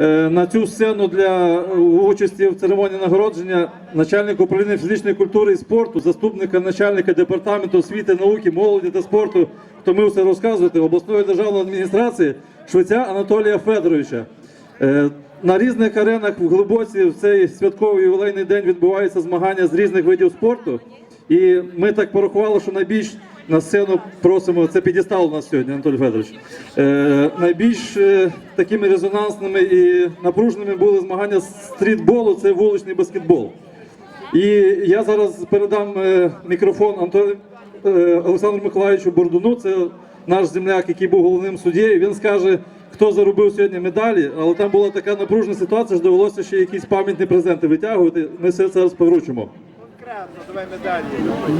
е, на цю сцену для е, участі в церемонії нагородження начальник управління фізичної культури і спорту, заступника начальника департаменту освіти, науки, молоді та спорту, хто ми все розказувати, обласної державної адміністрації Швеця Анатолія Федоровича. Е, На різних аренах в Глибоці в цей святковий ювілейний день відбуваються змагання з різних видів спорту. І ми так порахували, що найбільш на сцену просимо, це підістал у нас сьогодні, Анатолій Федорович. Е, найбільш е, такими резонансними і напруженими були змагання з стрітболу, це вуличний баскетбол. І я зараз передам е, мікрофон Антону е, Олександру Миколаївичу Бордуну. Це наш земляк, який був головним суддєю. Він скаже, хто заробив сьогодні медалі, але там була така напружена ситуація, що довелося ще якісь пам'ятні презенти витягувати. Ми все це зараз повручимо.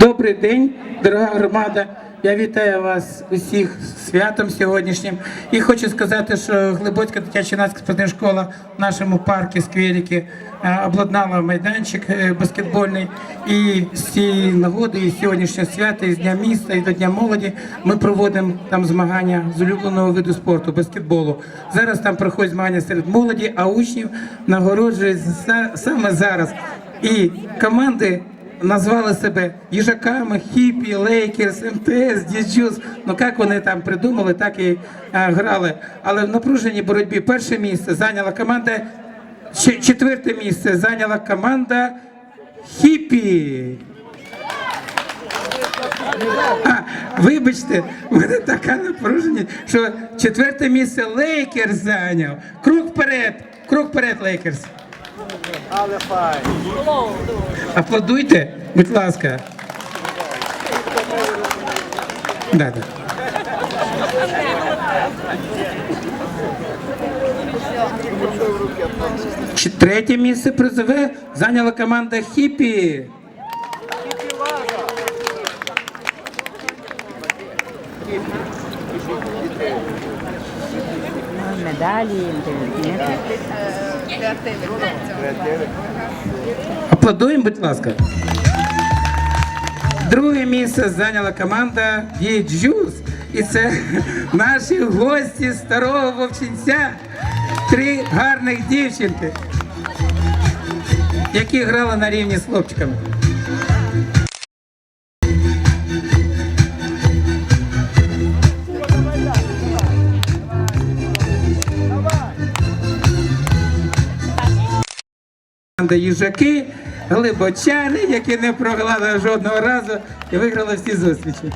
Добрий день, дорога громада. Я вітаю вас усіх святом сьогоднішнім. І хочу сказати, що Глибоцька дитяча юнацька спортивна школа в нашому парку Скверіки е, обладнала майданчик е, баскетбольний. І з цієї нагоди, і з сьогоднішнього свята, і з Дня міста, і до Дня молоді ми проводимо там змагання з улюбленого виду спорту баскетболу. Зараз там проходять змагання серед молоді, а учнів нагороджують саме зараз. І команди назвали себе їжаками, хіпі, лейкерс, МТС, Діджус. Ну як вони там придумали, так і а, грали. Але в напруженій боротьбі перше місце зайняла команда, четверте місце зайняла команда Хіпі. А, вибачте, мене така напруження, що четверте місце Лейкерс зайняв. Крок вперед, крок вперед, Лейкерс. Але файн. Аплодуйте, будь ласка. Да, да. Чи Третє місце призове зайняла команда Хіпі. медалі, інтернет. Аплодуємо, будь ласка. Друге місце зайняла команда Єджус. І це наші гості старого вовчинця. Три гарних дівчинки, які грали на рівні з хлопчиками. Команда їжаки, глибочани, які не програли жодного разу і виграли всі зустрічі.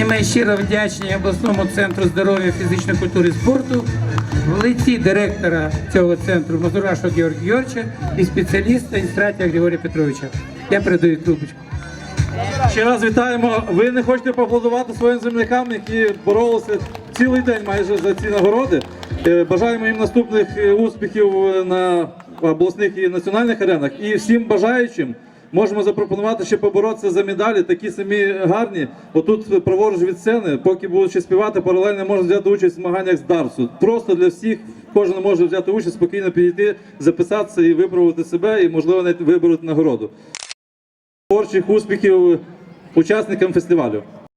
І ми щиро вдячні обласному центру здоров'я, фізичної культури і спорту в лиці директора цього центру Мазурашу Георгія Георгійовича і спеціаліста Істратія Григорія Петровича. Я передаю трубочку. Ще раз вітаємо. Ви не хочете поаплодувати своїм землякам, які боролися цілий день майже за ці нагороди. Е, Бажаємо їм наступних е, успіхів е, на обласних і національних аренах. І всім бажаючим можемо запропонувати ще поборотися за медалі, такі самі гарні. Отут праворуч від сцени, поки будуть ще співати, паралельно можна взяти участь в змаганнях з Дарсу. Просто для всіх кожен може взяти участь, спокійно підійти, записатися і випробувати себе, і можливо навіть вибороти нагороду творчих успіхів учасникам фестивалю.